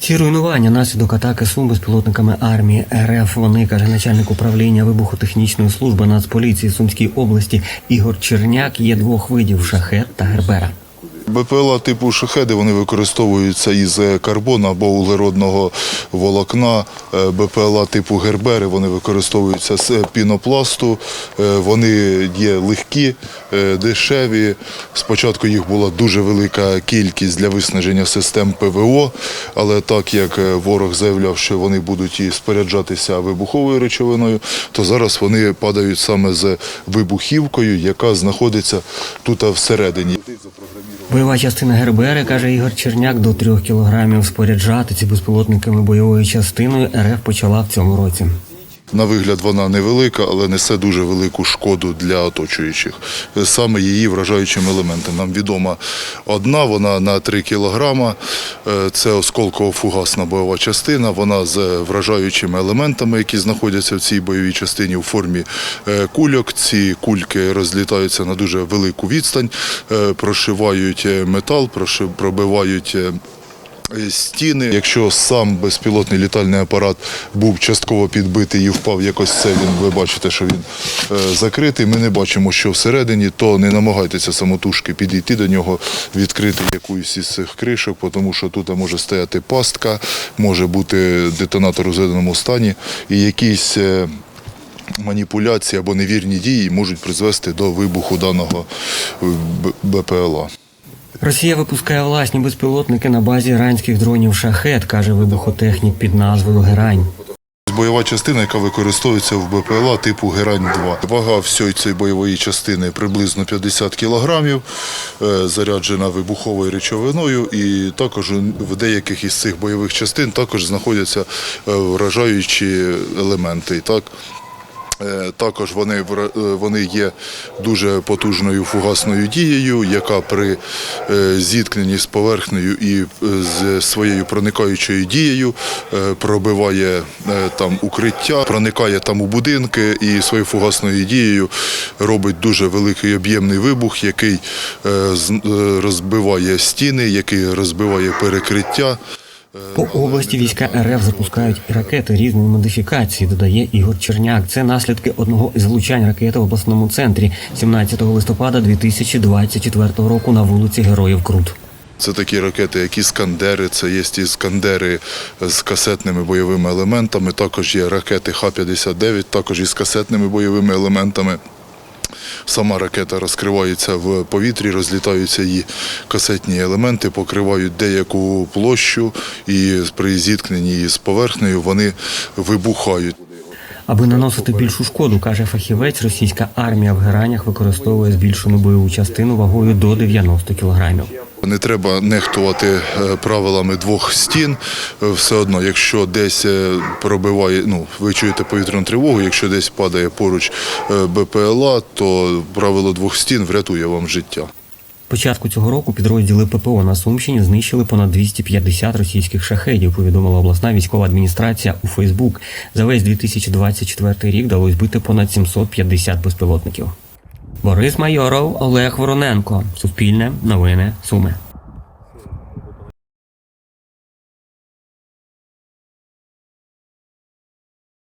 Ці руйнування наслідок атаки Сум безпілотниками армії РФ. Вони каже начальник управління вибухотехнічної служби Нацполіції Сумській області Ігор Черняк. Є двох видів шахет та гербера. БПЛА типу шахеди вони використовуються із е, карбону або углеродного волокна. Е, БПЛА типу гербери вони використовуються з е, пінопласту. Вони є легкі, дешеві. Спочатку їх була дуже велика кількість для виснаження систем ПВО, але так як ворог заявляв, що вони будуть і споряджатися вибуховою речовиною, то зараз вони падають саме з вибухівкою, яка знаходиться тут всередині. Бойова частина Гербери, каже Ігор Черняк, до трьох кілограмів споряджати ці безпілотниками бойовою частиною РФ почала в цьому році. На вигляд вона невелика, але несе дуже велику шкоду для оточуючих. Саме її вражаючим елементом. Нам відома одна, вона на 3 кілограма. Е, Це осколково-фугасна бойова частина. Вона з вражаючими елементами, які знаходяться в цій бойовій частині у формі е, кульок. Ці кульки розлітаються на дуже велику відстань, е, прошивають метал, пробивають. Е, стіни. Якщо сам безпілотний літальний апарат був частково підбитий і впав якось це, він, ви бачите, що він е, закритий. Ми не бачимо, що всередині, то не намагайтеся самотужки підійти до нього, відкрити якусь із цих кришок, тому що тут може стояти пастка, може бути детонатор у зведеному стані і якісь. е, Маніпуляції або невірні дії можуть призвести до вибуху даного БПЛА. Росія випускає власні безпілотники на базі іранських дронів шахет, каже вибухотехнік під назвою Герань. Бойова частина, яка використовується в БПЛА типу Герань-2. Вага всієї цієї бойової частини приблизно 50 кілограмів, е, заряджена вибуховою речовиною, і також в деяких із цих бойових частин також знаходяться е, вражаючі елементи. Так? Е, Також вони, е, вони є дуже потужною фугасною дією, яка при е, зіткненні з поверхнею і з своєю проникаючою дією пробиває там укриття, проникає там у будинки і своєю фугасною дією робить дуже великий об'ємний вибух, який розбиває стіни, який розбиває перекриття. По області війська РФ запускають і ракети різної модифікації, додає Ігор Черняк. Це наслідки одного із влучань ракети в обласному центрі 17 листопада 2024 року на вулиці Героїв Крут. Це такі ракети, як іскандери, це є іскандери з касетними бойовими елементами. Також є ракети Х-59, також із касетними бойовими елементами. Сама ракета розкривається в повітрі, розлітаються її касетні елементи, покривають деяку площу, і при зіткненні з поверхнею вони вибухають. Аби наносити більшу шкоду, каже фахівець, російська армія в геранях використовує збільшену бойову частину вагою до 90 кілограмів. Не треба нехтувати е, правилами двох стін. Е, Все одно, якщо десь е, пробиває, ну ви чуєте повітряну тривогу, якщо десь падає поруч БПЛА, то правило двох стін врятує вам життя. Початку цього року підрозділи ППО на Сумщині знищили понад 250 російських шахедів. Повідомила обласна військова адміністрація у Фейсбук. За весь 2024 рік вдалося збити понад 750 безпілотників. Борис Майоров, Олег Вороненко. Суспільне новини Суми.